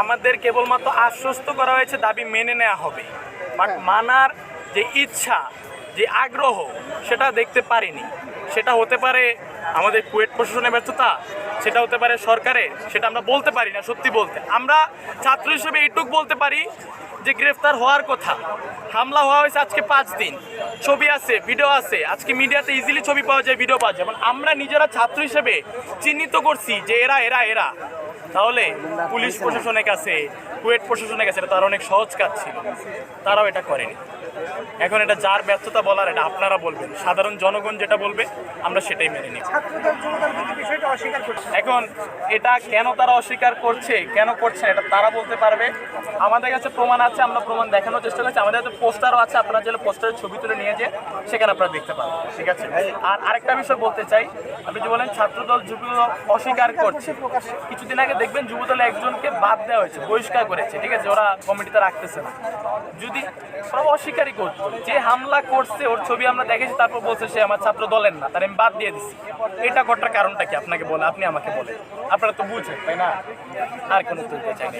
আমাদের কেবলমাত্র আশ্বস্ত করা হয়েছে দাবি মেনে নেওয়া হবে। বাট মানার যে ইচ্ছা যে আগ্রহ সেটা দেখতে পারিনি। সেটা হতে পারে আমাদের কুয়েট প্রশাসনের ব্যর্থতা সেটা হতে পারে সরকারে সেটা আমরা বলতে পারি না, সত্যি বলতে। আমরা ছাত্র হিসেবে এইটুক বলতে পারি যে গ্রেফতার হওয়ার কথা। হামলা হওয়া হয়েছে আজকে পাঁচ দিন। ছবি আছে, ভিডিও আছে। আজকে মিডিয়াতে ইজিলি ছবি পাওয়া যায় ভিডিও পাওয়া যায়। আমরা নিজেরা ছাত্র হিসেবে চিহ্নিত করছি যে এরা এরা এরা। তাহলে পুলিশ প্রশাসনের কাছে, কুয়েট প্রশাসনের কাছে তার অনেক সহজ কাজ ছিল। তারাও এটা করেনি। এখন এটা যার ব্যর্থতা বলার এটা আপনারা বলবেন। সাধারণ জনগণ যেটা বলবে, আমরা সেটাই মেনে নিই বিষয়টা অস্বীকার করছে। এখন এটা কেন তারা অস্বীকার করছে কেন করছে এটা তারা বলতে পারবে। আমাদের কাছে প্রমাণ আছে আমরা প্রমাণ দেখানোর চেষ্টা করছি। আমাদের কাছে পোস্টারও আছে আপনারা যেন পোস্টারের ছবি তুলে নিয়ে যে সেখানে আপনারা দেখতে পাবেন ঠিক আছে? আর আরেকটা বিষয় বলতে চাই আপনি যে বলেন ছাত্রদল যুবদল অস্বীকার করছে। কিছুদিন আগে দেখবেন যুবদলে একজনকে বাদ দেওয়া হয়েছে বহিষ্কার করেছে ঠিক আছে? ওরা কমিটিতে রাখতেছে না। যদি ওরা অস্বীকারই করতো যে হামলা করছে ওর ছবি আমরা দেখেছি তারপর বলছে সে আমার ছাত্র দলের না তার আমি বাদ দিয়ে দিচ্ছি এটা ঘটার কারণটা কি আপনাকে বলে? আপনি আমাকে বলেন আপনারা তো বুঝেন, তাই না? আর কোনো তুলতে চাই না।